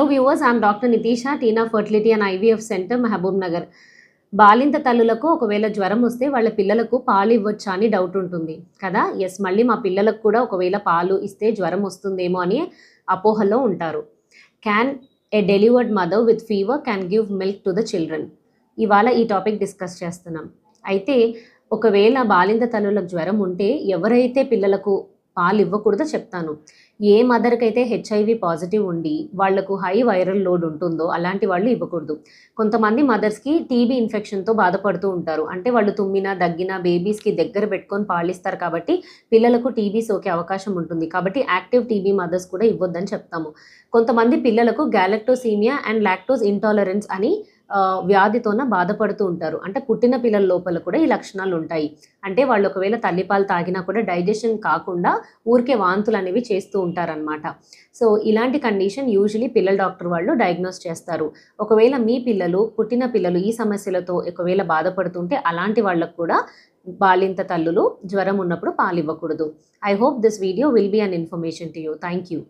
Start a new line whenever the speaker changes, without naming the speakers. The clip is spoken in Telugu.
Hello viewers I'm doctor Nitisha Tina fertility and IVF centre Mahbubnagar బాలింత తల్లులకు ఒకవేళ జ్వరం వస్తే వాళ్ళ పిల్లలకు పాలు ఇవ్వచ్చా అని డౌట్ ఉంటుంది. కదా? ఎస్ మళ్ళీ మా పిల్లలకు కూడా ఒకవేళ పాలు ఇస్తే జ్వరం వస్తుందేమో అని అపోహలో ఉంటారు. Can a delivered mother with fever can give milk to the children ఇవాళ ఈ టాపిక్ డిస్కస్ చేస్తున్నాం. అయితే ఒకవేళ బాలింత తల్లులకు జ్వరం ఉంటే ఎవరైతే పిల్లలకు పాలు ఇవ్వకూడదో చెప్తాను. ఏ మదర్కి అయితే హెచ్ఐవి పాజిటివ్ ఉండి వాళ్ళకు హై వైరల్ లోడ్ ఉంటుందో అలాంటి వాళ్ళు ఇవ్వకూడదు. కొంతమంది మదర్స్కి టీబీ ఇన్ఫెక్షన్తో బాధపడుతూ ఉంటారు. అంటే వాళ్ళు తుమ్మినా దగ్గిన బేబీస్కి దగ్గర పెట్టుకొని పాలిస్తారు కాబట్టి పిల్లలకు టీబీ సోకే అవకాశం ఉంటుంది. కాబట్టి యాక్టివ్ టీబీ మదర్స్ కూడా ఇవ్వద్దని చెప్తాము. కొంతమంది పిల్లలకు గ్యాలక్టోసీమియా అండ్ లాక్టోస్ ఇంటాలరెన్స్ అని వ్యాధితోన బాధపడుతూ ఉంటారు. అంటే పుట్టిన పిల్లల లోపల కూడా ఈ లక్షణాలు ఉంటాయి. అంటే వాళ్ళు ఒకవేళ తల్లిపాలు తాగినా కూడా డైజెషన్ కాకుండా ఊరికే వాంతులు అనేవి చేస్తూ ఉంటారనమాట సో ఇలాంటి కండిషన్ యూజువలీ పిల్లల డాక్టర్ వాళ్ళు డయాగ్నోస్ చేస్తారు. ఒకవేళ మీ పిల్లలు పుట్టిన పిల్లలు ఈ సమస్యలతో ఒకవేళ బాధపడుతుంటే అలాంటి వాళ్ళకు కూడా బాలింత తల్లులు జ్వరం ఉన్నప్పుడు పాలు ఇవ్వకూడదు I hope this video will be an information to you thank you